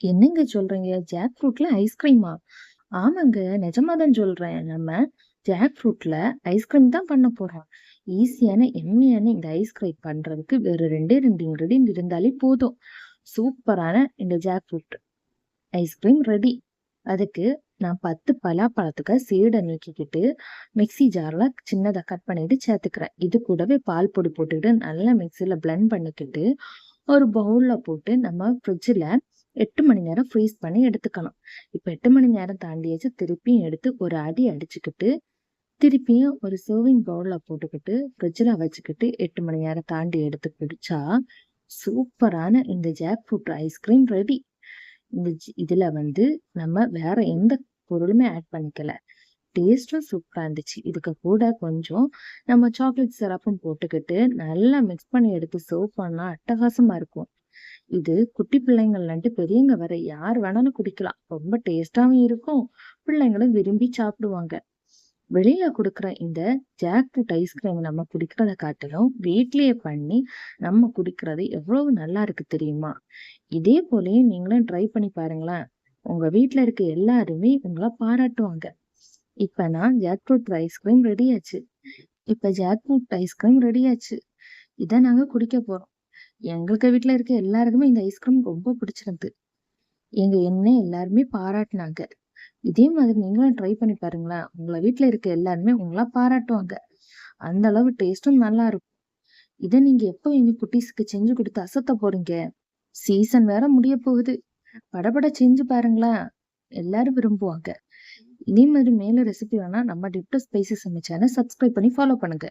என்னங்க சொல்றீங்க? ஜாக் ஃப்ரூட்ல ஐஸ்கிரீமா? ஆமாங்க. நிஜமா தான் சொல்றேன். நம்ம ஜாக் ஃப்ரூட்ல ஐஸ்கிரீம் தான் பண்ண போறோம். ஈஸியான, எம்மியான இந்த ஐஸ்கிரீம் பண்றதுக்கு வேற 2டே 2 இன்கிரீடியன்ட் இருந்தாலே போதும். சூப்பரான இந்த ஜாக் ஃப்ரூட் ஐஸ்கிரீம் ரெடி. அதுக்கு நான் பத்து பலாப்பழத்துக்கு சீடை நீக்கிக்கிட்டு, மிக்ஸி ஜார்ல சின்னதாக கட் பண்ணிட்டு சேர்த்துக்கிறேன். இது கூடவே பால் பொடி போட்டுக்கிட்டு நல்லா மிக்சியில் பிளெண்ட் பண்ணிக்கிட்டு, ஒரு பவுலில் போட்டு நம்ம ஃப்ரிட்ஜில் எட்டு மணி நேரம் ஃப்ரீஸ் பண்ணி எடுத்துக்கணும். இப்போ எட்டு மணி நேரம் தாண்டியாச்சு. திருப்பியும் எடுத்து ஒரு அடி அடிச்சுக்கிட்டு, திருப்பியும் ஒரு சர்விங் பவுலில் போட்டுக்கிட்டு, ஃப்ரிட்ஜில் வச்சுக்கிட்டு எட்டு மணி நேரம் தாண்டி எடுத்து குடிச்சா, சூப்பரான இந்த ஜாக் ஃப்ரூட் ஐஸ்கிரீம் ரெடி. இந்த இதில் வந்து நம்ம வேற எந்த பொருளுமே ஆட் பண்ணிக்கல. டேஸ்ட்டும் சூப்பராக இருந்துச்சு. இதுக்கு கூட கொஞ்சம் நம்ம சாக்லேட் சிரப்பும் போட்டுக்கிட்டு, நல்லா மிக்ஸ் பண்ணி எடுத்து சர்வ் பண்ணால் அட்டகாசமாக இருக்கும். இது குட்டி பிள்ளைங்கள்லன்ட்டு பெரியவங்க வர யார் வேணாலும் குடிக்கலாம். ரொம்ப டேஸ்ட்டாவும் இருக்கும். பிள்ளைங்களும் விரும்பி சாப்பிடுவாங்க. வெளியில குடுக்குற இந்த ஜாக் ஃப்ரூட் ஐஸ்கிரீம் நம்ம குடிக்கிறத காட்டிலும், வீட்லயே பண்ணி நம்ம குடிக்கிறது எவ்வளவு நல்லா இருக்கு தெரியுமா? இதே போலயே நீங்களும் ட்ரை பண்ணி பாருங்களேன். உங்க வீட்டுல இருக்க எல்லாருமே உங்களை பாராட்டுவாங்க. இப்ப நான் ஜாக் ஃப்ரூட் ஐஸ்கிரீம் ரெடி ஆச்சு. இப்ப ஜாக் ஃப்ரூட் ஐஸ்கிரீம் ரெடி ஆச்சு. இத நாங்க குடிக்க போறோம். எங்களுக்கு வீட்ல இருக்க எல்லாருக்குமே இந்த ஐஸ்கிரீம் ரொம்ப பிடிச்சிருந்து. எங்க என்ன எல்லாருமே பாராட்டினாங்க இதே மாதிரி நீங்களும் ட்ரை பண்ணி பாருங்களேன். உங்கள வீட்ல இருக்க எல்லாருமே உங்களா பாராட்டுவாங்க. அந்த அளவு டேஸ்ட்டும் நல்லா இருக்கும். இதை நீங்க எப்போ இனி குட்டீஸ்க்கு செஞ்சு குடுத்து அசத்த போறீங்க? சீசன் வேற முடிய போகுது. படபட செஞ்சு பாருங்களேன். எல்லாரும் விரும்புவாங்க. இதே மாதிரி மேலும் ரெசிபி வேணா நம்ம டிப்டோ ஸ்பைசஸ் சமையல் சேனல் சப்ஸ்கிரைப் பண்ணி ஃபாலோ பண்ணுங்க.